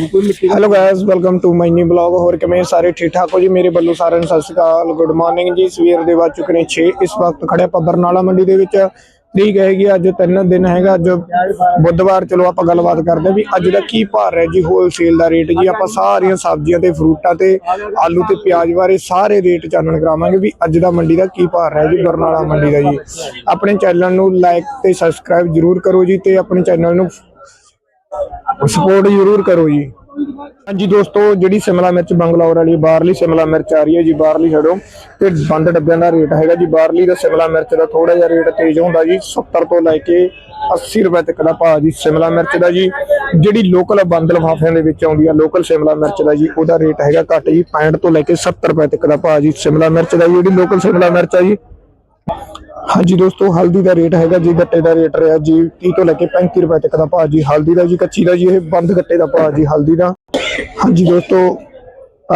Hello guys welcome to my new blog ਹੋਰ ਕਿਵੇਂ ਸਾਰੇ ਠੀਕ ਠਾਕ ਹੋ ਜੀ? ਮੇਰੇ ਵੱਲੋਂ ਸਾਰਿਆਂ ਨੂੰ ਸਤਿ ਸ਼੍ਰੀ ਅਕਾਲ। ਗੁੱਡ ਮਾਰਨਿੰਗ ਜੀ। ਸਵੇਰ ਦੇ ਵੱਜ ਚੁੱਕੇ ਨੇ 6 ਇਸ ਵਕਤ ਖੜੇ ਆਪਾਂ ਬਰਨਾਲਾ ਮੰਡੀ ਦੇ ਵਿੱਚ। ਤਰੀਕ ਹੈਗੀ ਅੱਜ ਤਿੰਨ ਦਿਨ ਹੈਗਾ। ਅੱਜ ਬੁੱਧਵਾਰ, ਚਲੋ ਆਪਾਂ ਗੱਲਬਾਤ ਕਰਦੇ ਵੀ ਅੱਜ ਦਾ ਕੀ ਭਾਅ ਹੈ ਜੀ ਹੋਲਸੇਲ ਦਾ ਰੇਟ ਜੀ। ਆਪਾਂ ਸਾਰੀਆਂ ਸਬਜ਼ੀਆਂ ਤੇ ਫਰੂਟਾਂ ਤੇ, ਆਲੂ ਤੇ ਪਿਆਜ਼ ਬਾਰੇ ਸਾਰੇ ਰੇਟ ਚਾਨਣ ਕਰਾਵਾਂਗੇ ਵੀ ਅੱਜ ਦਾ ਮੰਡੀ ਦਾ ਕੀ ਭਾਅ ਹੈ ਜੀ, ਬਰਨਾਲਾ ਮੰਡੀ ਦਾ ਜੀ। ਆਪਣੇ ਚੈਨਲ ਨੂੰ ਲਾਈਕ ਤੇ ਸਬਸਕ੍ਰਾਈਬ ਜਰੂਰ ਕਰੋ ਜੀ ਤੇ ਆਪਣੇ ਚੈਨਲ ਨੂੰ ਸਪੋਰਟ ਜ਼ਰੂਰ ਕਰੋ ਜੀ। ਹਾਂਜੀ ਦੋਸਤੋ, ਜਿਹੜੀ ਸਿਮਲਾ ਮਿਰਚ ਬੰਗਲੌਰ ਵਾਲੀ, ਬਾਹਰਲੀ ਸਿਮਲਾ ਮਿਰਚ ਆ ਰਹੀ ਹੈ ਜੀ, ਬਾਹਰਲੀ ਛੱਡੋ। ਤੇ ਬੰਦ ਡੱਬਿਆਂ ਦਾ ਰੇਟ ਹੈਗਾ ਜੀ, ਬਾਹਰਲੀ ਦਾ ਸਿਮਲਾ ਮਿਰਚ ਦਾ ਥੋੜਾ ਜਿਹਾ ਰੇਟ ਤੇਜ਼ ਹੁੰਦਾ ਜੀ 70 ਤੋਂ ਲੈ ਕੇ 80 ਰੁਪਏ ਤੱਕ ਦਾ ਭਾਅ ਜੀ ਸਿਮਲਾ ਮਿਰਚ ਦਾ ਜੀ। ਜਿਹੜੀ ਲੋਕਲ ਬੰਦ ਲਫਾਫਿਆਂ ਦੇ ਵਿੱਚ ਆਉਂਦੀ ਆ ਲੋਕਲ ਸਿਮਲਾ ਮਿਰਚ ਦਾ ਜੀ, ਉਹਦਾ ਰੇਟ ਹੈਗਾ ਘੱਟ ਜੀ 65 ਤੋਂ ਲੈ ਕੇ 70 ਰੁਪਏ ਤੱਕ ਦਾ ਭਾਅ ਜੀ ਸਿਮਲਾ ਮਿਰਚ ਦਾ ਜੀ, ਜਿਹੜੀ ਲੋਕਲ ਸਿਮਲਾ ਮਿਰਚ ਆ ਜੀ। ਹਾਂਜੀ ਦੋਸਤੋ, ਹਲਦੀ ਦਾ ਰੇਟ ਹੈਗਾ ਜੀ, ਗੱਟੇ ਦਾ ਰੇਟ ਰਿਹਾ ਜੀ 30 ਤੋਂ ਲੈ ਕੇ 35 ਰੁਪਏ ਤੱਕ ਦਾ ਭਾਅ ਜੀ, ਹਲਦੀ ਦਾ ਜੀ, ਕੱਚੀ ਦਾ ਜੀ, ਇਹ ਬੰਦ ਗੱਟੇ ਦਾ ਭਾਅ ਜੀ, ਹਲਦੀ ਦਾ। ਹਾਂਜੀ ਦੋਸਤੋ,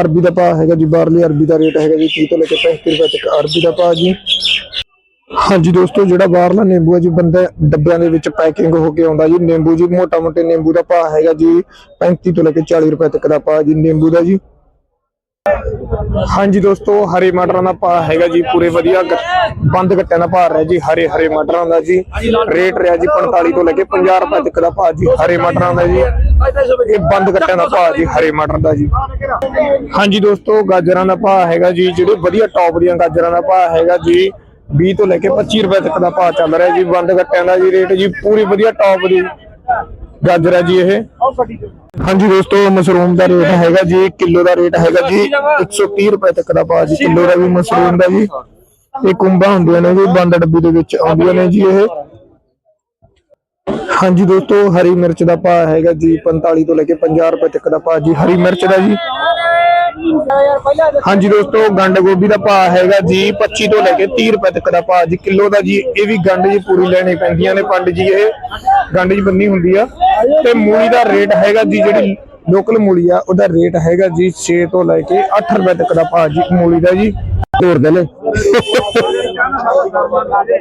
ਅਰਬੀ ਦਾ ਭਾਅ ਹੈਗਾ ਜੀ, ਬਾਹਰਲੀ ਅਰਬੀ ਦਾ ਰੇਟ ਹੈਗਾ ਜੀ 30 ਤੋਂ ਲੈ ਕੇ 35 ਰੁਪਏ ਤੱਕ ਅਰਬੀ ਦਾ ਭਾਅ ਜੀ। ਹਾਂਜੀ ਦੋਸਤੋ, ਜਿਹੜਾ ਬਾਹਰਲਾ ਨਿੰਬੂ ਹੈ ਜੀ, ਬੰਦਾ ਡੱਬਿਆਂ ਦੇ ਵਿੱਚ ਪੈਕਿੰਗ ਹੋ ਕੇ ਆਉਂਦਾ ਜੀ, ਨਿੰਬੂ ਜੀ ਮੋਟਾ ਮੋਟੇ ਨਿੰਬੂ ਦਾ ਭਾਅ ਹੈਗਾ ਜੀ 35 ਤੋਂ ਲੈ ਕੇ 40 ਰੁਪਏ ਤੱਕ ਦਾ ਭਾਅ ਜੀ, ਨਿੰਬੂ ਦਾ ਜੀ। ਹਾਂਜੀ ਦੋਸਤੋ, ਹਰੇ ਮਟਰਾਂ ਦਾ ਭਾਅ ਹੈਗਾ ਜੀ, ਪੂਰੇ ਵਧੀਆ ਬੰਦ ਗੱਟਿਆਂ ਦਾ ਭਾਅ ਰਿਹਾ ਜੀ, ਹਰੇ ਹਰੇ ਮਟਰਾਂ ਦਾ ਜੀ। ਰੇਟ ਰਿਹਾ ਜੀ 45 ਤੋਂ ਲੈ ਕੇ 50 ਰੁਪਏ ਤੱਕ ਦਾ ਭਾਅ ਜੀ, ਹਰੇ ਮਟਰਾਂ ਦਾ ਜੀ। ਇਹ ਬੰਦ ਗੱਟਿਆਂ ਦਾ ਭਾਅ ਜੀ, ਹਰੇ ਮਟਰ ਦਾ ਜੀ। ਹਾਂਜੀ ਦੋਸਤੋ, ਗਾਜਰਾਂ ਦਾ ਭਾਅ ਹੈਗਾ ਜੀ, ਜਿਹੜੇ ਵਧੀਆ ਟੌਪ ਦੀਆਂ ਗਾਜਰਾਂ ਦਾ ਭਾਅ ਹੈਗਾ ਜੀ 20 ਤੋਂ ਲੈ ਕੇ 25 ਰੁਪਏ ਤੱਕ ਦਾ ਭਾਅ ਚੱਲ ਰਿਹਾ ਜੀ, ਬੰਦ ਗੱਟਿਆਂ ਦਾ ਜੀ, ਰੇਟ ਜੀ ਪੂਰੀ ਵਧੀਆ ਟੌਪ ਦੀ। ਗਾਜਰ ਹੈ ਜੀ ਇਹ। ਹਾਂਜੀ ਦੋਸਤੋ ਮਸ਼ਰੂਮ ਦਾ ਰੇਟ ਹੈਗਾ ਜੀ ਕਿਲੋ ਦਾ ਰੇਟ ਹੈਗਾ ਜੀ 130 ਰੁਪਏ ਤੱਕ ਦਾ ਭਾਅ ਜੀ ਕਿਲੋ ਦਾ ਵੀ ਮਸ਼ਰੂਮ ਦਾ ਜੀ। ਇਹ ਕੁੰਭਾਂ ਹੁੰਦੀਆਂ ਨੇ ਜੀ ਬੰਦ ਡੱਬੀ ਦੇ ਵਿੱਚ ਆਉਂਦੀਆਂ ਨੇ ਜੀ ਇਹ। ਹਾਂਜੀ ਦੋਸਤੋ ਹਰੀ ਮਿਰਚ ਦਾ ਭਾਅ ਹੈਗਾ ਜੀ 45 ਤੋਂ ਲੈ ਕੇ 50 ਰੁਪਏ ਤੱਕ ਦਾ ਭਾਅ ਜੀ ਹਰੀ ਮਿਰਚ ਦਾ ਜੀ। ਹਾਂਜੀ ਦੋਸਤੋ, ਗੰਡ ਗੋਭੀ ਦਾ ਭਾਅ ਹੈਗਾ ਜੀ 25 ਤੋਂ ਲੈ ਕੇ 30 ਰੁਪਏ ਤੱਕ ਦਾ ਭਾਅ ਜੀ। ਕਿਲੋ ਦਾ ਜੀ, ਇਹ ਵੀ ਗੰਡ ਜੀ ਪੂਰੀ ਲੈਣੀ ਪੈਂਦੀਆਂ ਨੇ ਪੰਡ ਜੀ, ਇਹ ਗੰਡ ਜੀ ਬੰਨੀ ਹੁੰਦੀ ਆ। ਤੇ ਮੂਲੀ ਦਾ ਰੇਟ ਹੈਗਾ ਜੀ, ਜਿਹੜੀ ਲੋਕਲ ਮੂਲੀ ਆ, ਉਹਦਾ ਰੇਟ ਹੈਗਾ ਜੀ 6 ਤੋਂ ਲੈ ਕੇ 8 ਰੁਪਏ ਤੱਕ ਦਾ ਭਾਅ ਜੀ, ਮੂਲੀ ਦਾ ਜੀ। ਤੋੜ ਦੇ ਲੈ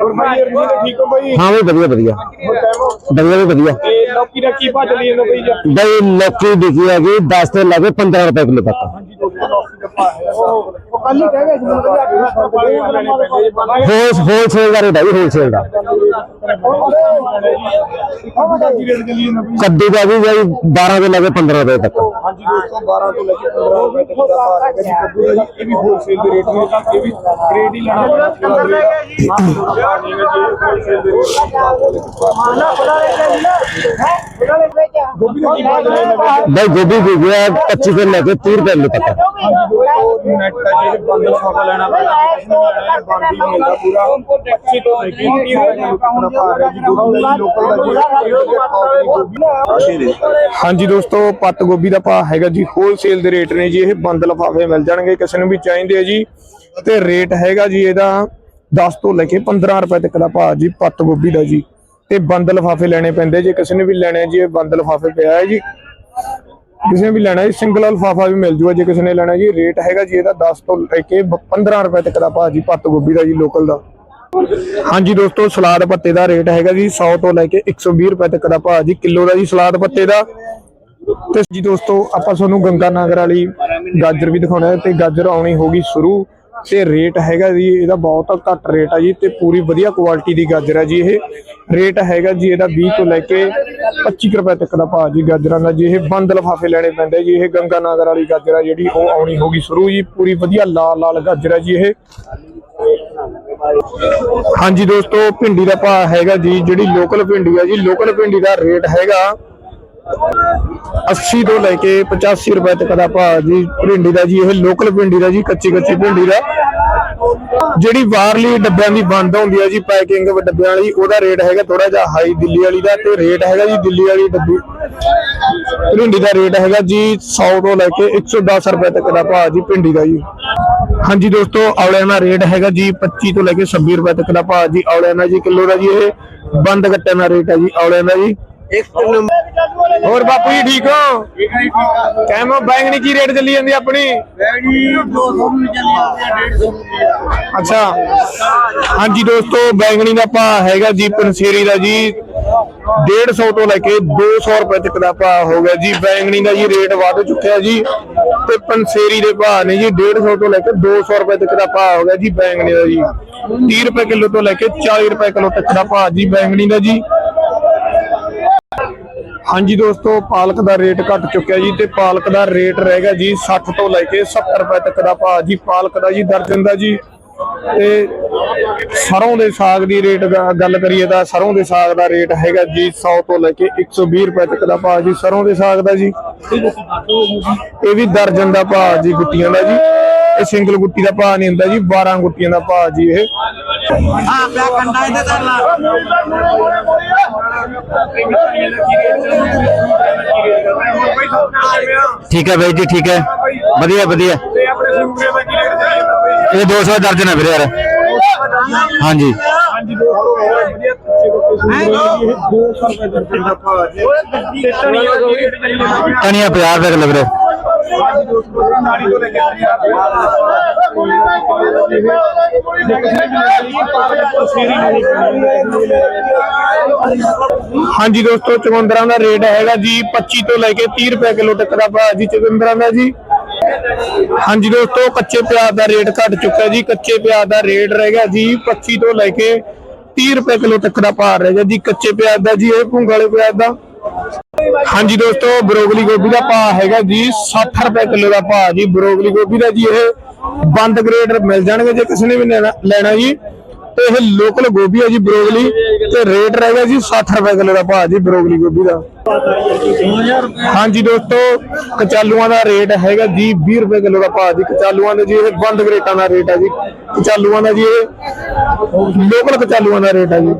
ਹੋਰ ਭਾਈ ਰਣਜੀਤ ਠੀਕ ਹੋ ਭਾਈ ਹਾਂ ਬਈ ਵਧੀਆ ਵਧੀਆ ਹੋਰ ਕਹਿਮੋ ਵਧੀਆ ਵੀ ਵਧੀਆ ਤੇ ਲੌਕੀ ਦਾ ਕੀ ਭਾਅ ਚੱਲੀ ਜਾਂਦਾ ਭਾਈ ਜੀ ਬਈ ਲੋਕੀ ਵਿਕੀ ਹੈਗੀ 10 ਤੋਂ ਲੈ ਕੇ 15 ਰੁਪਏ ਕਿਲੋ ਤੱਕ ਹਾਂਜੀ ਦੋਸਤੋ ਲੌਕੀ ਦਾ ਭਾਅ ਹੈ ਉਹ ਕੱਲ ਹੀ ਕਹਿ ਗਏ ਸੀ ਮੈਨੂੰ ਕਿ 8 ਰੁਪਏ ਲੈਣੇ ਪੈਂਦੇ ਜੀ ਬੰਦੇ ਹੋਲ ਹੋਲਸੇਲ ਦਾ ਰੇਟ ਹੈ ਜੀ ਹੋਲਸੇਲ ਦਾ ਕੀ ਰੇਟ ਚੱਲੀ ਜਾਂਦਾ ਭਾਈ ਕੱਦੂ ਦਾ ਵੀ ਬਈ 12 ਤੋਂ ਲੈ ਕੇ 15 ਰੁਪਏ ਤੱਕ ਹਾਂਜੀ ਦੋਸਤੋ 12 ਤੋਂ ਲੈ ਕੇ 15 ਰੁਪਏ ਤੱਕ ਦਾ ਭਾਅ ਹੈਗਾ ਜੀ ਕੱਦੂ ਦਾ ਜੀ ਇਹ ਵੀ ਹੋਲਸੇਲ ਦੇ ਰੇਟ ਨੇ ਇਹ ਵੀ ਗ੍ਰੇਡ ਹੀ ਲੈਣਾ ਪੈਂਦਾ ਜੀ ਹੋਲਸੇਲ ਦੇ ਗੋਭੀ ਦਾ ਕੀ ਭਾਅ ਚੱਲੀ ਜਾਂਦਾ ਬਈ ਗੋਭੀ ਵਿਕੀ ਹੈ 25 ਤੋਂ ਲੈ ਕੇ 30 ਰੁਪਏ ਕਿਲੋ ਤੱਕ ਦੋਸਤੋ ਨੈਟ ਹੈ ਜਿਹੜੇ ਬੰਦ ਲਫਾਫਾ ਲੈਣਾ ਪੈਂਦਾ ਕਿਸੇ ਨੂੰ ਲੈਣਾ ਬੰਦ ਹੀ ਮਿਲਦਾ ਪੂਰਾ 25 ਤੋਂ ਲੈ ਕੇ 30 ਰੁਪਏ ਦਾ ਭਾਅ ਹੈ ਜੀ ਗੋਭੀ ਦਾ ਜੀ ਲੋਕਲ ਦਾ ਜੀ ਹਾਂਜੀ ਦੋਸਤੋ ਪੱਤ ਗੋਭੀ ਦਾ ਭਾਅ ਹੈਗਾ ਜੀ ਹੋਲਸੇਲ ਦੇ ਰੇਟ ਨੇ ਜੀ ਇਹ ਬੰਦ ਲਫਾਫੇ ਮਿਲ ਜਾਣਗੇ ਕਿਸੇ ਨੂੰ ਵੀ ਚਾਹੀਦੇ ਆ ਜੀ। ਤੇ ਰੇਟ ਹੈਗਾ ਜੀ ਇਹਦਾ 10 ਤੋਂ ਲੈ ਕੇ 15 ਰੁਪਏ ਤੱਕ ਦਾ ਭਾਅ ਜੀ ਪੱਤ ਗੋਭੀ ਦਾ ਜੀ। ਤੇ ਬੰਦ ਲਫਾਫੇ ਲੈਣੇ ਪੈਂਦੇ ਜੇ ਕਿਸੇ ਨੇ ਵੀ ਲੈਣੇ ਜੀ ਇਹ ਬੰਦ ਲਫਾਫੇ ਪਿਆ ਹੈ ਜੀ। ਕਿਸੇ ਵੀ ਲੈਣਾ ਜੀ ਸਿੰਗਲ ਲਫਾਫਾ ਵੀ ਮਿਲ ਜੂਗਾ ਜੇ ਕਿਸੇ ਨੇ ਲੈਣਾ ਜੀ ਰੇਟ ਹੈਗਾ ਜੀ ਇਹਦਾ 10 ਤੋਂ ਲੈ ਕੇ 15 ਰੁਪਏ ਤੱਕ ਦਾ ਭਾਅ ਪੱਤ ਗੋਭੀ ਦਾ ਜੀ ਲੋਕਲ ਦਾ। ਹਾਂਜੀ ਦੋਸਤੋ, ਸਲਾਦ ਪੱਤੇ ਦਾ ਰੇਟ ਹੈਗਾ ਜੀ 100 ਤੋਂ ਲੈ ਕੇ 120 ਰੁਪਏ ਤੱਕ ਦਾ ਭਾਅ ਜੀ, ਕਿਲੋ ਦਾ ਜੀ ਸਲਾਦ ਪੱਤੇ ਦਾ। ਤੇ ਜੀ ਦੋਸਤੋ, ਆਪਾਂ ਤੁਹਾਨੂੰ ਗੰਗਾ ਨਗਰ ਵਾਲੀ ਗਾਜਰ ਵੀ ਦਿਖਾਉਣਾ ਹੈ, ਤੇ ਗਾਜਰ ਆਉਣੀ ਹੋਗੀ ਸ਼ੁਰੂ। ਤੇ ਰੇਟ ਹੈਗਾ ਜੀ, ਇਹਦਾ ਬਹੁਤ ਘੱਟ ਰੇਟ ਆ ਜੀ, ਤੇ ਪੂਰੀ ਵਧੀਆ ਕੁਆਲਿਟੀ ਦੀ ਗਾਜਰ ਹੈ ਜੀ ਇਹ। ਰੇਟ ਹੈਗਾ ਜੀ, ਇਹਦਾ 20 ਤੋਂ ਲੈ ਕੇ 25 ਰੁਪਏ ਤੱਕ ਦਾ ਭਾਅ ਜੀ ਗਾਜਰਾਂ ਦਾ ਜੀ, ਇਹ ਬੰਦ ਲਫਾਫੇ ਲੈਣੇ ਪੈਂਦੇ ਜੀ, ਇਹ ਗੰਗਾ ਨਗਰ ਵਾਲੀ ਗਾਜਰ ਹੈ ਜਿਹੜੀ ਉਹ ਆਉਣੀ ਹੋਗੀ ਸ਼ੁਰੂ ਜੀ, ਪੂਰੀ ਵਧੀਆ ਲਾਲ ਲਾਲ ਗਾਜਰ ਹੈ ਜੀ ਇਹ। ਹਾਂਜੀ ਦੋਸਤੋ, ਭਿੰਡੀ ਦਾ ਭਾਅ ਹੈਗਾ ਜੀ, ਜਿਹੜੀ ਲੋਕਲ ਭਿੰਡੀ ਹੈ ਜੀ ਲੋਕਲ ਭਿੰਡੀ ਦਾ ਰੇਟ ਹੈਗਾ 80 ਤੋਂ ਲੈ ਕੇ 85 ਰੁਪਏ ਤੱਕ ਦਾ ਭਾਅ ਜੀ, ਭਿੰਡੀ ਦਾ ਜੀ, ਇਹ ਲੋਕਲ ਭਿੰਡੀ ਦਾ ਜੀ ਕੱਚੀ ਕੱਚੀ ਭਿੰਡੀ ਦਾ। ਜਿਹੜੀ ਬਾਹਰਲੀ ਡੱਬਿਆਂ ਦੀ ਬੰਦ ਹੁੰਦੀ ਹੈ ਜੀ, ਪੈਕਿੰਗ ਡੱਬਿਆਂ ਵਾਲੀ, ਉਹਦਾ ਰੇਟ ਹੈਗਾ ਥੋੜਾ ਜਿਹਾ ਹਾਈ ਦਿੱਲੀ ਵਾਲੀ ਦਾ ਤੇ ਰੇਟ ਹੈਗਾ ਜੀ ਦਿੱਲੀ ਵਾਲੀ ਡੱਬੀ। ਭਿੰਡੀ ਦਾ ਰੇਟ ਹੈਗਾ ਜੀ 100 ਤੋਂ ਲੈ ਕੇ 110 ਰੁਪਏ ਤੱਕ ਦਾ ਭਾਅ ਜੀ ਭਿੰਡੀ ਦਾ ਜੀ। ਹਾਂਜੀ ਦੋਸਤੋ ਔਲਿਆਂ ਦਾ ਰੇਟ ਹੈਗਾ ਜੀ 25 ਤੋਂ ਲੈ ਕੇ 26 ਰੁਪਏ ਤੱਕ ਦਾ ਭਾਅ ਜੀ ਔਲਿਆਂ ਦਾ ਜੀ ਕਿਲੋ ਦਾ ਜੀ ਇਹ। ਬੰਦ ਗੱਟਿਆਂ ਦਾ ਰੇਟ ਹੈ ਜੀ ਔਲਿਆਂ ਦਾ ਜੀ। ਇੱਕ ਨੰਬਰ। ਹੋਰ ਬਾਪੂ ਜੀ ਠੀਕ ਹੋ? ਕਹਿਮੋ ਬੈਂਗਣੀ ਕੀ ਰੇਟ ਚੱਲੀ ਜਾਂਦੀ ਆਪਣੀ? ਬੈਣੀ 200 ਨੂੰ ਚੱਲੀ ਜਾਂਦੀ ਆ 150 ਅੱਛਾ। ਹਾਂਜੀ ਦੋਸਤੋ ਬੈਂਗਣੀ ਦਾ ਭਾਅ ਹੈਗਾ ਜੀ ਪੰਸੇਰੀ ਦਾ ਜੀ। 150 ਤੋਂ ਲੈ ਕੇ 200 ਰੁਪਏ ਤੱਕ ਦਾ ਭਾਅ ਹੋ ਗਿਆ ਜੀ। ਬੈਂਗਣੀ ਦਾ ਜੀ ਰੇਟ ਵੱਧ ਚੁੱਕਿਆ ਜੀ। ਤੇ ਪੰਸੇਰੀ ਦੇ ਭਾ ਨੇ ਜੀ 150 ਤੋਂ ਲੈ ਕੇ 200 ਰੁਪਏ ਤੱਕ ਦਾ ਭਾਅ ਹੋ ਗਿਆ ਜੀ ਬੈਂਗਣੀ ਦਾ ਜੀ। 30 ਰੁਪਏ ਕਿਲੋ ਤੋਂ ਲੈ ਕੇ 40 ਰੁਪਏ ਕਿਲੋ ਤੱਕ ਦਾ ਭਾਅ ਜੀ ਬੈਂਗਣੀ ਦਾ ਜੀ। ਹਾਂਜੀ ਦੋਸਤੋ, ਪਾਲਕ ਦਾ ਰੇਟ ਘਟ ਚੁੱਕਿਆ ਜੀ ਤੇ ਪਾਲਕ ਦਾ ਰੇਟ ਰਹਿ ਗਿਆ ਜੀ 60 ਤੋਂ ਲੈ ਕੇ 70 ਰੁਪਏ ਤੱਕ ਦਾ ਭਾਅ ਜੀ, ਪਾਲਕ ਦਾ ਜੀ ਦਰਜਨ ਦਾ ਜੀ। ਤੇ ਸਰੋਂ ਦੇ ਸਾਗ ਦੀ ਰੇਟ ਗੱਲ ਕਰੀਏ ਤਾਂ ਸਰੋਂ ਦੇ ਸਾਗ ਦਾ ਰੇਟ ਹੈਗਾ ਜੀ 100 ਤੋਂ ਲੈ ਕੇ 120 ਰੁਪਏ ਤੱਕ ਦਾ ਭਾਅ ਜੀ ਸਰੋਂ ਦੇ ਸਾਗ ਦਾ ਜੀ। ਇਹ ਵੀ ਦਰਜਨ ਦਾ ਭਾਅ ਜੀ ਗੁੱਟੀਆਂ ਦਾ ਜੀ। ਇਹ ਸਿੰਗਲ ਗੁੱਟੀ ਦਾ ਭਾਅ ਨਹੀਂ ਹੁੰਦਾ ਜੀ 12 ਗੁੱਟੀਆਂ ਦਾ ਭਾਅ ਜੀ ਇਹ। ਹਾਂ ਪਿਆ ਕੰਡਾ ਇਹਦੇ ਤੇ ਲਾ ਠੀਕ ਹੈ ਬਾਈ ਜੀ ਠੀਕ ਹੈ। ਵਧੀਆ ਵਧੀਆ। ਤੇ ਆਪਣੇ ਸਿੰਗਰੇ ਦਾ ਕੀ ਰੇਟ ਚੱਲਦਾ ਬਈ ਇਹ 200 ਦਰਜਨ ਹੈ ਵੀਰੇ ਯਾਰ। ਹਾਂਜੀ। ਹਾਂਜੀ ਦੋਸਤੋ ਬਹੁਤ ਵਧੀਆ ਅੱਛੇ ਬੱਚੇ ਸੁਣ ਰਹੇ ਜੀ ਇਹ 200 ਰੁਪਏ ਦਰਜਨ ਦਾ ਭਾਅ ਜੀ ਤੇ ਧਨੀਆ ਦਾ ਕੀ ਰੇਟ ਚੱਲਦਾ ਬਈ ਧਨੀਆ 50 ਰੁਪਏ ਕਿਲੋ ਵੀਰੇ। ਹਾਂਜੀ ਦੋਸਤੋ ਚਮੰਦਰਾਂ ਦਾ ਰੇਟ ਹੈਗਾ ਜੀ 25 ਤੋਂ ਲੈ ਕੇ 30 ਰੁਪਏ ਕਿਲੋ ਤੱਕ ਦਾ ਭਾਅ ਜੀ। ਚਮੰਦਰਾਂ ਦਾ ਜੀ ਹਾਂਜੀ ਦੋਸਤੋ, ਕੱਚੇ ਪਿਆਜ਼ ਦਾ ਰੇਟ ਘਟ ਚੁੱਕਾ ਜੀ। ਕੱਚੇ ਪਿਆਜ਼ ਦਾ ਰੇਟ ਰਹੇਗਾ ਜੀ 25 ਤੋਂ ਲੈ ਕੇ 30 ਰੁਪਏ ਕਿਲੋ ਤੱਕ ਦਾ ਭਾਅ ਰਹਿ ਗਿਆ ਜੀ। ਕੱਚੇ ਪਿਆਜ਼ ਦਾ ਜੀ, ਇਹ ਭੁੰਗ ਵਾਲੇ ਪਿਆਜ਼ ਦਾ। ਹਾਂਜੀ ਦੋਸਤੋ ਬਰੋਗਲੀ ਗੋਭੀ ਦਾ ਭਾਅ ਹੈਗਾ ਜੀ 60 ਰੁਪਏ ਕਿਲੋ ਦਾ ਭਾਅ ਜੀ। ਬਰੋਗਲੀ ਗੋਭੀ ਦਾ ਜੀ, ਇਹ ਬੰਦ ਗ੍ਰੇਡ ਮਿਲ ਜਾਣਗੇ ਜੇ ਕਿਸੇ ਨੇ ਵੀ ਲੈਣਾ ਲੈਣਾ ਜੀ। ਤੇ ਇਹ ਲੋਕਲ ਗੋਭੀ ਹੈ ਜੀ ਬਰੋਗਲੀ ਤੇ ਰੇਟ ਰਹੇਗਾ ਜੀ 60 ਰੁਪਏ ਕਿਲੋ ਦਾ ਭਾਅ ਜੀ ਬਰੋਗਲੀ ਗੋਭੀ ਦਾ। ਹਾਂਜੀ ਦੋਸਤੋ, ਕਚਾਲੂਆਂ ਦਾ ਰੇਟ ਹੈਗਾ ਜੀ 20 ਰੁਪਏ ਕਿਲੋ ਦਾ ਭਾਅ ਜੀ। ਕਚਾਲੂਆਂ ਦੇ ਜੀ ਇਹ ਬੰਦ ਗ੍ਰੇਟਾਂ ਦਾ ਰੇਟ ਹੈ ਜੀ। ਕਚਾਲੂਆਂ ਦਾ ਜੀ ਇਹ ਲੋਕਲ ਕਚਾਲੂਆਂ ਦਾ ਰੇਟ ਹੈ ਜੀ।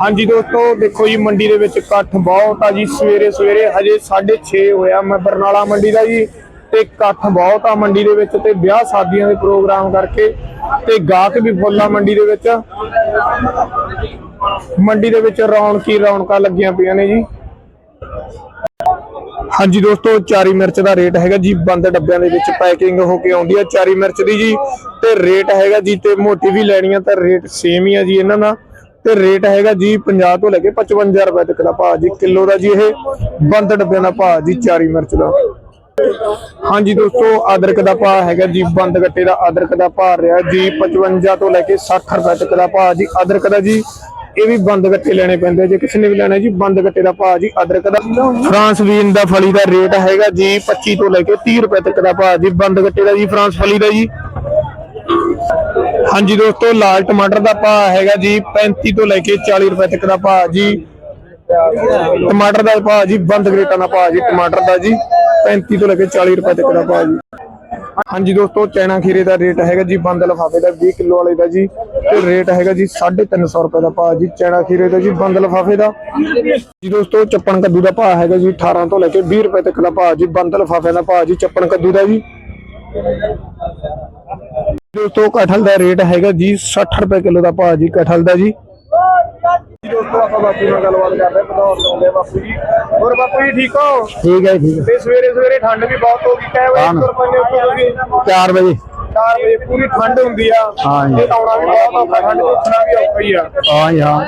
ਹਾਂਜੀ ਦੋਸਤੋ, ਦੇਖੋ ਜੀ ਮੰਡੀ ਦੇ ਵਿੱਚ ਇਕੱਠ ਬਹੁਤ ਆ ਜੀ। ਸਵੇਰੇ ਸਵੇਰੇ ਹਜੇ 6:30 ਹੋਇਆ ਮੈਂ ਬਰਨਾਲਾ ਮੰਡੀ ਦਾ ਜੀ। ਤੇ ਇਕੱਠ ਬਹੁਤ ਆ ਮੰਡੀ ਦੇ ਵਿੱਚ ਤੇ ਵਿਆਹ ਸ਼ਾਦੀਆਂ ਦੇ ਪ੍ਰੋਗਰਾਮ ਕਰਕੇ ਤੇ ਗਾਹਕ ਵੀ ਫੁੱਲ ਆ ਮੰਡੀ ਦੇ ਵਿੱਚ। ਮੰਡੀ ਦੇ ਵਿੱਚ ਰੌਣਕੀ ਰੌਣਕਾਂ ਲੱਗੀਆਂ ਪਈਆਂ ਨੇ ਜੀ। ਹਾਂਜੀ ਦੋਸਤੋ, ਚਾਰੀ ਮਿਰਚ ਦਾ ਰੇਟ ਹੈਗਾ ਜੀ, ਬੰਦ ਡੱਬਿਆਂ ਦੇ ਵਿੱਚ ਪੈਕਿੰਗ ਹੋ ਕੇ ਆਉਂਦੀ ਹੈ ਚਾਰੀ ਮਿਰਚ ਦੀ ਜੀ। ਤੇ ਰੇਟ ਹੈਗਾ ਜੀ, ਤੇ ਮੋਟੀ ਵੀ ਲੈਣੀ ਆ ਤਾਂ ਰੇਟ ਸੇਮ ਹੀ ਆ ਜੀ ਇਹਨਾਂ ਦਾ। ਤੇ ਰੇਟ ਹੈਗਾ ਜੀ 50 ਤੋਂ ਲੈ ਕੇ 55 ਰੁਪਏ ਤੱਕ ਦਾ ਭਾਅ ਜੀ, ਕਿਲੋ ਦਾ ਜੀ ਇਹ ਬੰਦ ਡੱਬਿਆਂ ਦਾ ਭਾਅ ਜੀ, ਚਾਰੀ ਮਿਰਚ ਦਾ। ਹਾਂਜੀ ਦੋਸਤੋ ਅਦਰਕ ਦਾ ਭਾਅ ਹੈਗਾ ਜੀ, ਬੰਦ ਗੱਟੇ ਦਾ ਅਦਰਕ ਦਾ ਭਾਅ ਰਿਹਾ ਜੀ 55 ਤੋਂ ਲੈ ਕੇ 60 ਰੁਪਏ ਤੱਕ ਦਾ ਭਾਅ ਜੀ ਅਦਰਕ ਦਾ ਜੀ। ਇਹ ਵੀ ਬੰਦ ਗੱਟੇ ਲੈਣੇ ਪੈਂਦੇ ਜੇ ਕਿਸੇ ਨੇ ਵੀ ਲੈਣਾ ਜੀ, ਬੰਦ ਗੱਟੇ ਦਾ ਭਾਅ ਜੀ ਅਦਰਕ ਦਾ। ਫਰਾਂਸ ਵੀਨ ਦਾ ਫਲੀ ਦਾ ਰੇਟ ਹੈਗਾ ਜੀ 25 ਤੋਂ ਲੈ ਕੇ 30 ਰੁਪਏ ਤੱਕ ਦਾ ਭਾਅ ਜੀ, ਬੰਦ ਗੱਟੇ ਦਾ ਜੀ, ਫਰਾਂਸ ਫਲੀ ਦਾ ਜੀ। ਹਾਂਜੀ ਦੋਸਤੋ, ਲਾਲ ਟਮਾਟਰ ਦਾ ਭਾਅ ਹੈਗਾ ਜੀ 35 ਤੋਂ ਲੈ ਕੇ 40 ਰੁਪਏ ਤੱਕ ਦਾ ਭਾਅ ਜੀ। ਟਮਾਟਰ ਦਾ ਭਾਅ ਜੀ, ਬੰਦ ਗ੍ਰੇਟਾਂ ਦਾ ਭਾਅ ਜੀ, ਟਮਾਟਰ ਦਾ ਜੀ। 35 ਤੋਂ ਲੈ ਕੇ 40 ਰੁਪਏ ਤੱਕ ਦਾ ਭਾਅ ਜੀ। ਹਾਂਜੀ ਦੋਸਤੋ, ਚੈਨਾ ਖੀਰੇ ਦਾ ਰੇਟ ਹੈਗਾ ਜੀ, ਬੰਦ ਲਫਾਫੇ ਦਾ 20 ਕਿਲੋ ਵਾਲੇ ਦਾ ਜੀ, ਤੇ ਰੇਟ ਹੈਗਾ ਜੀ 350 ਰੁਪਏ ਦਾ ਭਾਅ ਜੀ, ਚੈਨਾ ਖੀਰੇ ਦਾ ਜੀ, ਬੰਦ ਲਫਾਫੇ ਦਾ। ਜੀ ਦੋਸਤੋ, ਚੱਪਣ ਕੱਦੂ ਦਾ ਭਾਅ ਹੈਗਾ ਜੀ 18 ਤੋਂ ਲੈ ਕੇ 20 ਰੁਪਏ ਤੱਕ ਦਾ ਭਾਅ ਜੀ, ਬੰਦ ਲਫਾਫੇ ਦਾ ਭਾਅ ਜੀ, ਚੱਪਣ ਕੱਦੂ ਦਾ ਜੀ। ਦੋਸਤੋ, ਕਠਲ ਦਾ ਰੇਟ ਹੈਗਾ ਜੀ 60 ਰੁਪਏ ਕਿਲੋ ਦਾ ਭਾਅ ਜੀ, ਕਠਲ ਦਾ ਜੀ। ਦੋਸਤੋ ਆਪਾਂ ਬਾਪੂ ਨਾਲ ਗੱਲਬਾਤ ਕਰ ਰਹੇ ਬਧੌਰ ਤੋਂ ਆਉਂਦੇ ਬਾਪੂ ਜੀ। ਹੋਰ ਬਾਪੂ ਜੀ ਠੀਕ ਹੋ? ਠੀਕ ਹੈ ਠੀਕ ਤੇ ਸਵੇਰੇ ਸਵੇਰੇ ਠੰਡ ਵੀ ਬਹੁਤ ਹੋ ਗਈ ਕਹੇ ਵੇ ਹਾਂ। ਤੁਰ ਪੰਨੇ ਉੱਤੋਂ ਤੁਸੀਂ? 4 ਵਜੇ। 4 ਵਜੇ ਪੂਰੀ ਠੰਡ ਹੁੰਦੀ ਆ ਹਾਂ ਜੀ। ਤੇ ਆਉਣਾ ਵੀ ਬਹੁਤ ਔਖਾ ਠੰਡ ਤੋਂ ਉੱਠਣਾ ਵੀ ਔਖਾ ਹੀ ਆ। ਹਾਂ ਜੀ ਹਾਂ।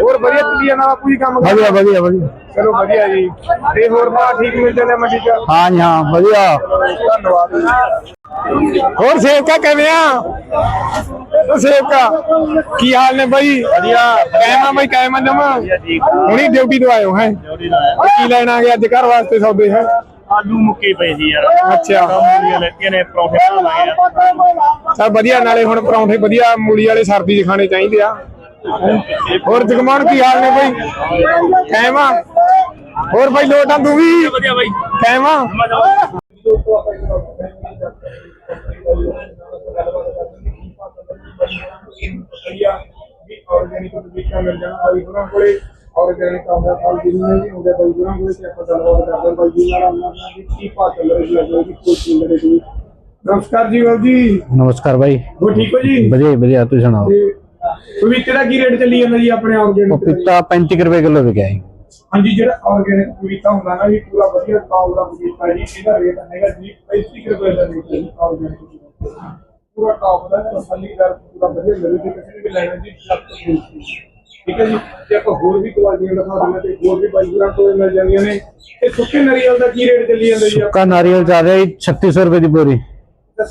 ਹੋਰ ਵਧੀਆ ਚੱਲੀ ਜਾਂਦਾ ਬਾਪੂ ਜੀ ਕੰਮ ਵਧੀਆ ਵਧੀਆ ਵਧੀਆ। ਚਲੋ ਵਧੀਆ ਜੀ। ਤੇ ਹੋਰ ਭਾ ਠੀਕ ਮਿਲ ਜਾਂਦੇ ਮੰਡੀ ਚ? ਹਾਂ ਜੀ ਹਾਂ ਵਧੀਆ। ਧੰਨਵਾਦ। ਜੀ। ਹੋਰ ਸੇਵਕਾ ਕਿਵੇਂ ਆ? ਉਹ ਸੇਵਕਾ ਕੀ ਹਾਲ ਨੇ ਬਾਈ? ਵਧੀਆ। ਕਾਇਮ ਆ ਬਾਈ ਕਾਇਮ ਆ ਜਮਾ? ਹੁਣੀ ਡਿਊਟੀ ਤੋਂ ਆਇਓ ਹੈ? ਕੀ ਲੈਣ ਆ ਗਏ ਅੱਜ ਘਰ ਵਾਸਤੇ ਸੌਦੇ ਹੈ? ਆਲੂ ਮੁੱਕੇ ਪਏ ਸੀ ਯਾਰ। ਅੱਛਾ। ਮੂਲੀਆਂ ਲੈਤੀਆਂ ਨੇ ਪਰੌਂਠੇ ਬਣਾ ਲਾਏ ਆ। ਸਭ ਵਧੀਆ ਨਾਲੇ ਹੁਣ ਪਰੌਂਠੇ ਵਧੀਆ ਮੂਲੀ ਵਾਲੇ ਸਰਦੀ 'ਚ ਖਾਣੇ ਚਾਹੀਦੇ ਆ। ਹੋਰ ਜਗਮਾਨ ਕੀ ਹਾਲ ਨੇ ਬਾਈ? ਆ? ਹੋਰ ਬਾਈ ਲੋਟਾਂ ਤੂੰ ਵੀ? ਵਧੀਆ ਬਾਈ। ਆ? ਆਰਗੈਨਿਕ ਵਿਕਾ ਮਿਲ ਜਾਣਾ ਬਾਈ ਉਹਨਾਂ ਕੋਲੇ ਆਰਗੈਨਿਕ ਆਉਂਦਾ ਫਲ ਜਿੰਨੇ ਵੀ ਹੁੰਦੇ ਬਾਈ ਉਹਨਾਂ ਕੋਲੇ ਤੇ ਆਪਾਂ ਗੱਲਬਾਤ ਕਰਦੇ ਹਾਂ। ਬਾਈ ਜੀ ਨਾਲ ਉਹਨਾਂ ਵੀ ਕੀ ਭਾਅ ਚੱਲ ਰਹੀ ਹੈ ਜੋ ਵੀ ਕੋਈ ਚੀਜ਼ ਦੇ ਜੀ ਨਮਸਕਾਰ ਜੀ ਬਾਬੂ ਜੀ। ਨਮਸਕਾਰ ਬਾਈ। ਹੋ ਠੀਕ ਹੋ ਜੀ? ਵਧੀਆ ਵਧੀਆ ਤੁਸੀਂ ਸੁਣਾਓ? ਪਪੀਤੇ ਦਾ ਕੀ ਰੇਟ ਚੱਲੀ ਜਾਂਦਾ ਜੀ ਆਪਣੇ ਆਰਗੈਨਿਕ ਪਪੀਤਾ 35 ਕੁ ਰੁਪਏ ਕਿਲੋ ਵਿਕਿਆ ਜੀ। ਹਾਂਜੀ ਜਿਹੜਾ ਆਰਗੈਨਿਕ ਪਪੀਤਾ ਹੁੰਦਾ ਨਾ ਜੀ ਪੂਰਾ ਵਧੀਆ ਟੌਪ ਦਾ ਪਪੀਤਾ ਜੀ ਇਹਦਾ ਰੇਟ ਹੈਗਾ ਜੀ 35 ਕੁ ਰੁਪਏ ਦਾ ਰੇਟ ਹੈ ਆਰਗੈਨਿਕ ਪੂਰਾ ਟੌਪ ਦਾ ਤਸੱਲੀਦਾਰ ਪੂਰਾ ਵਧੀਆ ਮਿਲੂ ਜੀ ਕਿਸੇ ਵੀ ਲੈਣਾ ਜੀ ਠੀਕ ਹੈ ਜੀ? ਤੇ ਆਪਾਂ ਹੋਰ ਵੀ ਕੁਆਲਟੀਆਂ ਦਿਖਾ ਦਿੰਦੇ ਤੇ ਹੋਰ ਵੀ ਬਾਈਕਾਂ ਤੋਂ ਮਿਲ ਜਾਂਦੀਆਂ ਨੇ। ਤੇ ਸੁੱਕੇ ਨਾਰੀਅਲ ਦਾ ਕੀ ਰੇਟ ਚੱਲੀ ਜਾਂਦਾ ਜੀ? ਸੁੱਕਾ ਨਾਰੀਅਲ ਜਾ ਰਿਹਾ 3600 ਰੁਪਏ ਦੀ ਬੋਰੀ। ਤਾਂ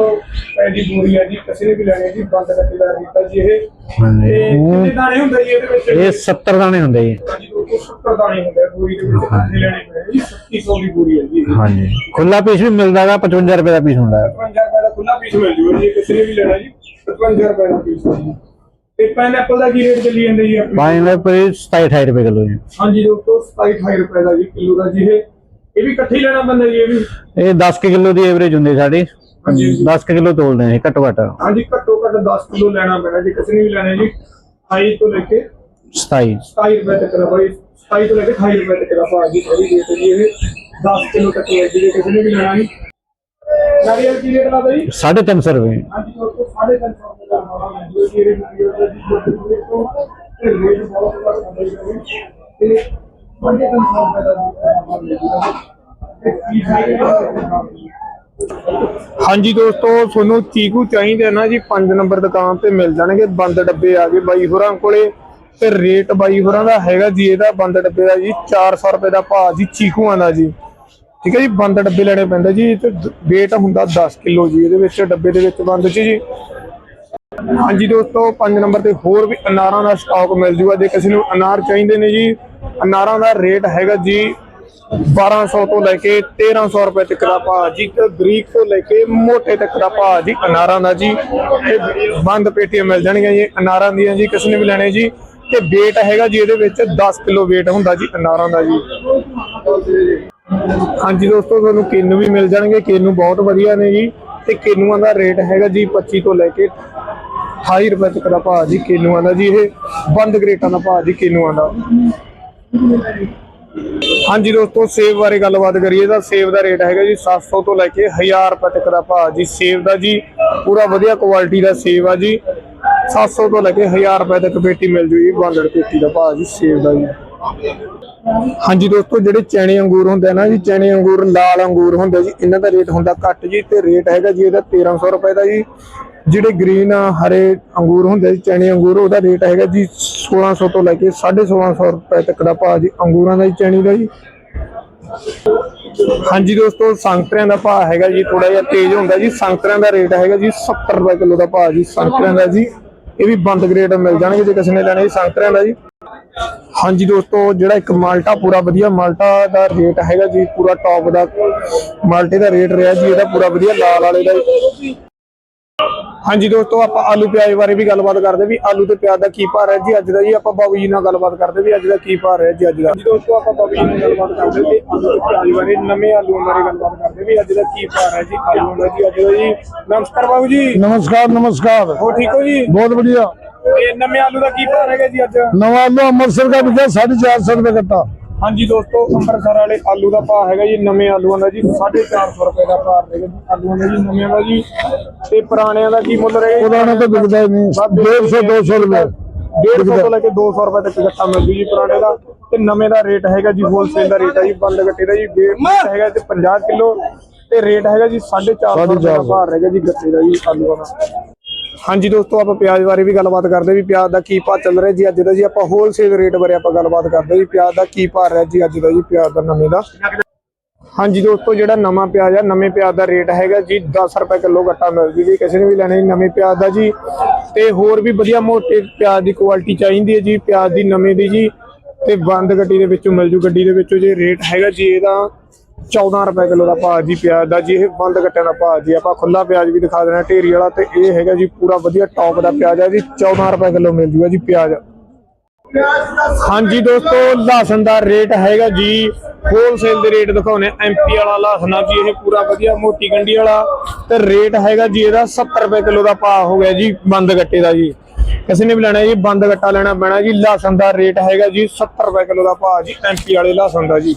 ਰੁਪਏ ਦੀ ਬੋਰੀ ਹੈ ਜੀ ਕਿਸੇ ਨੇ ਵੀ ਲੈਣੀ ਜੀ ਬੰਦ ਕਰਕੇ ਲਾ ਦਿੱਤਾ ਜੀ ਇਹ। ਤੇ ਕਿੰਨੇ ਦਾਣੇ ਹੁੰਦੇ ਜੀ ਇਹਦੇ ਵਿੱਚ? ਇਹ 70 ਦਾਣੇ ਹੁੰਦੇ ਜੀ। ਹਾਂਜੀ ਦੇ ਵਿੱਚ ਲੈਣੇ ਪੈਂਦੇ ਜੀ? 3600 ਦੀ ਬੋਰੀ ਹੈ ਜੀ ਹਾਂਜੀ। ਖੁੱਲਾ ਪੀਸ ਵੀ ਮਿਲਦਾਗਾ 55 ਰੁਪਏ ਦਾ ਪੀਸ ਹੁੰਦਾ ਹੈ। 55 ਰੁਪਏ ਦਾ ਖੁੱਲਾ ਪੀਸ ਮਿਲ ਜੂਗਾ ਜੀ। ਤੇ ਪਾਈਨਐਪਲ ਦਾ ਕੀ ਰੇਟ ਚੱਲੀ ਜਾਂਦਾ ਜੀ ਆਪਣੇ? ਪਾਈਨਐਪਲ 27 ਰੁਪਏ ਕਿਲੋ ਜੀ। ਹਾਂਜੀ ਦੋਸਤੋ 27 ਰੁਪਏ ਦਾ ਜੀ ਕਿਲੋ ਦਾ ਜੀ ਇਹ। ਇਹ ਵੀ ਇਕੱਠੇ ਲੈਣਾ ਪੈਂਦਾ ਜੀ ਇਹ ਵੀ? ਇਹ 10 ਕਿਲੋ ਦੀ ਐਵਰੇਜ ਹੁੰਦੀ ਸਾਡੀ। ਹਾਂਜੀ 10 ਕਿਲੋ ਤੋਲਦੇ ਆ ਘੱਟੋ ਘੱਟ। ਹਾਂਜੀ ਘੱਟੋ ਘੱਟ 10 ਕਿਲੋ ਲੈਣਾ ਪੈਣਾ ਜੀ ਕਿਸੇ ਨੇ ਵੀ ਲੈਣਾ ਜੀ 28 ਤੋਂ ਲੈ ਕੇ 27 27 ਰੁਪਏ ਤੱਕ ਦਾ ਬਾਈ 27 ਤੋਂ ਲੈ ਕੇ 28 ਰੁਪਏ ਤੱਕ ਦਾ ਭਾਅ ਜੀ ਥੋੜੀ ਰੇਟ ਜੀ ਇਹ। 10 ਕਿਲੋ ਤੱਕ ਲੈ ਜੀ ਕਿਸੇ ਨੇ ਵੀ ਲੈਣਾ ਨਹੀਂ ਨਾਰੀਅਲ ਕੀ ਰੇਟ ਲੱਗਦਾ ਜੀ? 350 ਰੁਪਏ। ਹਾਂਜੀ ਦੋਸਤੋ 350 ਹਾਂਜੀ ਦੋਸਤੋ, ਤੁਹਾਨੂੰ ਚੀਕੂ ਚਾਹੀਦੇ ਨਾ ਜੀ 5 ਨੰਬਰ ਦੁਕਾਨ ਤੇ ਮਿਲ ਜਾਣਗੇ ਬੰਦ ਡੱਬੇ ਆ ਗਏ ਬਾਈ ਹੋਰਾਂ ਕੋਲੇ। ਤੇ ਰੇਟ ਬਾਈ ਹੋਰਾਂ ਦਾ ਹੈਗਾ ਜੀ, ਇਹਦਾ ਬੰਦ ਡੱਬੇ ਦਾ ਜੀ 400 ਰੁਪਏ ਦਾ ਭਾਅ ਜੀ ਚੀਕੂਆਂ ਦਾ ਜੀ। ਠੀਕ ਹੈ ਜੀ, ਬੰਦ ਡੱਬੇ ਲੈਣੇ ਪੈਂਦੇ ਜੀ, ਤੇ weight ਹੁੰਦਾ 10 ਕਿਲੋ ਜੀ, ਇਹਦੇ ਵਿੱਚ, ਡੱਬੇ ਦੇ ਵਿੱਚ ਬੰਦ ਚ ਜੀ। ਹਾਂਜੀ ਦੋਸਤੋ 5 ਨੰਬਰ ਤੇ ਹੋਰ ਵੀ ਅਨਾਰਾਂ ਦਾ ਸਟਾਕ ਮਿਲ ਜੂਗਾ। ਜੇ ਕਿਸੇ ਨੂੰ ਅਨਾਰ ਚਾਹੀਦੇ ਨੇ ਜੀ, ਅਨਾਰਾਂ ਦਾ ਰੇਟ ਹੈਗਾ ਜੀ 1200 ਤੋਂ ਲੈ ਕੇ 1300 ਰੁਪਏ ਤੱਕ ਦਾ ਭਾਅ ਜੀ। ਤੇ ਤੋਂ ਲੈ ਕੇ ਮੋਟੇ ਤੱਕ ਦਾ ਭਾਅ ਜੀ ਅਨਾਰਾਂ ਦਾ ਜੀ। ਇਹ ਬੰਦ ਪੇਟੀਆਂ ਮਿਲ ਜਾਣਗੀਆਂ ਜੀ ਅਨਾਰਾਂ ਦੀਆਂ ਜੀ। ਕਿਸੇ ਨੇ ਵੀ ਲੈਣੇ ਜੀ। ਤੇ weight ਹੈਗਾ ਜੀ ਇਹਦੇ ਵਿੱਚ 10 ਕਿਲੋ weight ਹੁੰਦਾ ਜੀ ਅਨਾਰਾਂ ਦਾ ਜੀ। ਹਾਂਜੀ ਦੋਸਤੋ, ਤੁਹਾਨੂੰ ਕਿੰਨੂ ਵੀ ਮਿਲ ਜਾਣਗੇ। ਕਿੰਨੂ ਬਹੁਤ ਵਧੀਆ ਨੇ ਜੀ। ਤੇ ਕਿੰਨੂਆਂ ਦਾ ਰੇਟ ਹੈਗਾ ਜੀ 25 ਤੋਂ ਲੈ ਕੇ 28 ਰੁਪਏ ਤੱਕ ਦਾ ਭਾਅ ਜੀ ਕਿੰਨੂਆਂ ਦਾ ਜੀ, ਇਹ ਬੰਦ ਗ੍ਰੇਟਾਂ ਦਾ ਭਾਅ ਜੀ ਕਿੰਨੂਆਂ ਦਾ। ਹਾਂਜੀ ਦੋਸਤੋ, ਸੇਬ ਬਾਰੇ ਗੱਲਬਾਤ ਕਰੀਏ ਤਾਂ ਸੇਬ ਦਾ ਰੇਟ ਹੈਗਾ ਜੀ 700 ਤੋਂ ਲੈ ਕੇ 1000 ਰੁਪਏ ਤੱਕ ਦਾ ਭਾਅ ਜੀ। ਸੇਬ ਦਾ ਜੀ, ਪੂਰਾ ਵਧੀਆ ਕੁਆਲਿਟੀ ਦਾ ਸੇਬ ਆ ਜੀ। 700 ਤੋਂ ਲੈ ਕੇ 1000 ਰੁਪਏ ਤੱਕ ਪੇਟੀ ਮਿਲ ਜੂਗੀ ਬਾਂਦੜ ਪੇਟੀ ਦਾ ਭਾਅ ਜੀ, ਸੇਬ ਦਾ ਜੀ। ਹਾਂਜੀ ਦੋਸਤੋ, ਜਿਹੜੇ ਚੈਣੇ ਅੰਗੂਰ ਹੁੰਦੇ ਆ ਨਾ ਜੀ ਚੈਣੇ ਅੰਗੂਰ, ਲਾਲ ਅੰਗੂਰ ਹੁੰਦੇ ਜੀ, ਇਹਨਾਂ ਦਾ ਰੇਟ ਹੁੰਦਾ ਘੱਟ ਜੀ ਤੇ ਰੇਟ ਹੈਗਾ ਜੀ ਇਹਦਾ 1300 ਰੁਪਏ ਦਾ ਜੀ। ਜਿਹੜੇ ਗ੍ਰੀਨ ਹਰੇ ਅੰਗੂਰ ਹੁੰਦੇ ਜੀ ਚੈਣੇ ਅੰਗੂਰ, ਉਹਦਾ ਰੇਟ ਹੈਗਾ ਜੀ 1600 ਤੋਂ ਲੈ ਕੇ 1650 ਰੁਪਏ ਤੱਕ ਦਾ ਭਾਅ ਜੀ, ਅੰਗੂਰਾਂ ਦਾ ਜੀ ਚੈਣੀ ਦਾ ਜੀ। ਹਾਂਜੀ ਦੋਸਤੋ, ਸੰਤਰਿਆਂ ਦਾ ਭਾਅ ਹੈਗਾ ਜੀ ਥੋੜਾ ਜਿਹਾ ਤੇਜ਼ ਹੁੰਦਾ ਜੀ, ਸੰਤਰਿਆਂ ਦਾ ਰੇਟ ਹੈਗਾ ਜੀ 70 ਰੁਪਏ ਕਿਲੋ ਦਾ ਭਾਅ ਜੀ, ਸੰਤਰਿਆਂ ਦਾ ਜੀ। ਇਹ ਵੀ ਬੰਦ ਗ੍ਰੇਡ ਮਿਲ ਜਾਣਗੇ ਜੇ ਕਿਸੇ ਨੇ ਲੈਣਾ ਜੀ, ਸੰਤਰਿਆਂ ਦਾ ਜੀ। ਹਾਂਜੀ ਦੋਸਤੋ, ਜਿਹੜਾ ਇੱਕ ਮਾਲਟਾ ਪੂਰਾ ਵਧੀਆ, ਮਾਲਟਾ ਦਾ ਰੇਟ ਹੈਗਾ ਜੀ, ਪੂਰਾ ਟੌਪ ਦਾ, ਮਾਲਟੇ ਦਾ ਰੇਟ ਰਿਹਾ ਜੀ, ਇਹਦਾ ਪੂਰਾ ਵਧੀਆ, ਲਾਲ ਵਾਲੇ ਦਾ ਹਾਂਜੀ ਦੋਸਤੋ ਆਪਾਂ ਆਲੂ ਪਿਆਜ਼ ਬਾਰੇ ਵੀ ਗੱਲਬਾਤ ਕਰਦੇ ਵੀ ਆਲੂ ਤੇ ਪਿਆਜ਼ ਦਾ ਕੀ ਭਾਅ ਹੈ ਜੀ ਅੱਜ ਦਾ ਜੀ ਆਪਾਂ ਬਾਬੂ ਜੀ ਨਾਲ ਗੱਲਬਾਤ ਕਰਦੇ ਵੀ ਅੱਜ ਦਾ ਕੀ ਭਾਅ ਹੈ ਜੀ ਅੱਜ ਦਾ। ਜੀ ਦੋਸਤੋ ਆਪਾਂ ਬਾਬੂ ਜੀ ਨਾਲ ਗੱਲਬਾਤ ਕਰਦੇ ਤੇ ਆਲੂ ਤੇ ਪਿਆਜ਼ ਬਾਰੇ ਨਵੇਂ ਆਲੂਆਂ ਬਾਰੇ ਗੱਲਬਾਤ ਕਰਦੇ ਵੀ ਅੱਜ ਦਾ ਕੀ ਭਾਅ ਹੈ ਜੀ ਆਲੂਆਂ ਦਾ ਜੀ ਅੱਜ ਦਾ ਜੀ। ਨਮਸਕਾਰ ਬਾਬੂ ਜੀ। ਨਮਸਕਾਰ ਨਮਸਕਾਰ। ਹੋ ਠੀਕ ਹੋ ਜੀ? ਬਹੁਤ ਵਧੀਆ। ਤੇ ਨਵੇਂ ਆਲੂ ਦਾ ਕੀ ਭਾਅ ਹੈਗਾ ਜੀ ਅੱਜ? ਨਵਾਂ ਆਲੂ ਅੰਮ੍ਰਿਤਸਰ ਦਾ ਵਿਕਿਆ 450 ਰੁਪਏ ਕੱਟਾ। ਹਾਂਜੀ ਦੋਸਤੋ ਅੰਮ੍ਰਿਤਸਰ ਵਾਲੇ ਆਲੂ ਦਾ ਭਾਅ ਹੈਗਾ ਜੀ ਨਵੇਂ ਆਲੂਆਂ ਦਾ ਜੀ 450 ਰੁਪਏ ਦਾ ਭਾਅ ਹੈਗਾ ਜੀ ਆਲੂਆਂ ਦਾ ਜੀ ਨਵਿਆਂ ਦਾ ਜੀ। ਤੇ ਪੁਰਾਣਿਆਂ ਦਾ ਕੀ ਮੁੱਲ ਰਹੇਗਾ ਪੁਰਾਣਾ ਤਾਂ ਵਿਕਦਾ ਹੀ ਨਹੀਂ। 150 200 ਰੁਪਏ। 150 ਤੋਂ ਲੈ ਕੇ 200 ਰੁਪਏ ਤੱਕ ਗੱਟਾ ਮਿਲ ਜੂ ਜੀ ਪੁਰਾਣੇ ਦਾ। ਤੇ ਨਵੇਂ ਦਾ ਰੇਟ ਹੈਗਾ ਜੀ ਹੋਲਸੇਲ ਦਾ ਰੇਟ ਹੈ ਜੀ ਬੰਦ ਗੱਟੇ ਦਾ ਜੀ weight ਹੈਗਾ ਤੇ 50 ਕਿਲੋ। ਤੇ ਰੇਟ ਹੈਗਾ ਜੀ 450 ਰੁਪਏ ਦਾ ਭਾਅ ਹੈਗਾ ਜੀ ਗੱਟੇ ਦਾ ਜੀ ਆਲੂਆਂ ਦਾ। ਹਾਂਜੀ ਦੋਸਤੋ, ਆਪਾਂ ਪਿਆਜ਼ ਬਾਰੇ ਵੀ ਗੱਲਬਾਤ ਕਰਦੇ ਵੀ ਪਿਆਜ਼ ਦਾ ਕੀ ਭਾਅ ਚੱਲ ਰਿਹਾ ਜੀ ਅੱਜ ਦਾ ਜੀ, ਆਪਾਂ ਹੋਲਸੇਲ ਰੇਟ ਬਾਰੇ ਆਪਾਂ ਗੱਲਬਾਤ ਕਰਦੇ ਵੀ ਪਿਆਜ਼ ਦਾ ਕੀ ਭਾਅ ਰਿਹਾ ਜੀ ਅੱਜ ਦਾ ਜੀ ਪਿਆਜ਼ ਦਾ ਨਵੇਂ ਦਾ। ਹਾਂਜੀ ਦੋਸਤੋ, ਜਿਹੜਾ ਨਵਾਂ ਪਿਆਜ਼ ਆ, ਨਵੇਂ ਪਿਆਜ਼ ਦਾ ਰੇਟ ਹੈਗਾ ਜੀ 10 ਰੁਪਏ ਕਿਲੋ ਗੱਟਾ ਮਿਲ ਜੂ ਜੀ। ਕਿਸੇ ਨੇ ਵੀ ਲੈਣਾ ਜੀ ਨਵੇਂ ਪਿਆਜ਼ ਦਾ ਜੀ। ਤੇ ਹੋਰ ਵੀ ਵਧੀਆ ਮੋਟੇ ਪਿਆਜ਼ ਦੀ ਕੁਆਲਿਟੀ ਚਾਹੀਦੀ ਹੈ ਜੀ, ਪਿਆਜ਼ ਦੀ ਨਵੇਂ ਦੀ ਜੀ। ਤੇ ਬੰਦ ਗੱਡੀ ਦੇ ਵਿੱਚੋਂ ਮਿਲ ਜੂ ਗੱਡੀ ਦੇ ਵਿੱਚੋਂ ਜੇ ਰੇਟ ਹੈਗਾ ਜੀ, ਇਹਦਾ 14 ਰੁਪਏ ਕਿਲੋ ਦਾ ਭਾਅ ਜੀ ਪਿਆਜ਼ ਦਾ ਜੀ, ਇਹ ਬੰਦ ਗੱਟਿਆਂ ਦਾ ਭਾਅ ਜੀ। ਆਪਾਂ ਖੁੱਲਾ ਪਿਆਜ਼ ਵੀ ਦਿਖਾ ਦੇਣਾ ਢੇਰੀ ਵਾਲਾ ਤੇ ਇਹ ਹੈਗਾ ਜੀ, ਪੂਰਾ ਵਧੀਆ ਟੌਪ ਦਾ ਪਿਆਜ਼ ਹੈ ਜੀ। 14 ਰੁਪਏ ਕਿਲੋ ਮਿਲ ਜੂਗਾ ਜੀ ਪਿਆਜ਼। ਹਾਂਜੀ ਦੋਸਤੋ, ਲਸਣ ਦਾ ਰੇਟ ਹੈਗਾ ਜੀ ਹੋਲਸੇਲ ਦੇ ਰੇਟ ਦਿਖਾਉਨੇ ਐਮਪੀ ਵਾਲਾ ਲਸਣ ਆ ਜੀ, ਇਹ ਪੂਰਾ ਵਧੀਆ ਮੋਟੀ ਗੰਡੀ ਵਾਲਾ। ਤੇ ਰੇਟ ਹੈਗਾ ਜੀ, ਇਹਦਾ 70 ਰੁਪਏ ਕਿਲੋ ਦਾ ਭਾਅ ਹੋ ਗਿਆ ਜੀ ਬੰਦ ਗੱਟੇ ਦਾ ਜੀ। ਕਿਸੇ ਨੇ ਵੀ ਲੈਣਾ ਜੀ, ਬੰਦ ਗੱਟਾ ਲੈਣਾ ਪੈਣਾ ਜੀ। ਲਸਣ ਦਾ ਰੇਟ ਹੈਗਾ ਜੀ 70 ਰੁਪਏ ਕਿਲੋ ਦਾ ਭਾਅ ਜੀ ਐਮਪੀ ਵਾਲੇ ਲਸਣ ਦਾ ਜੀ।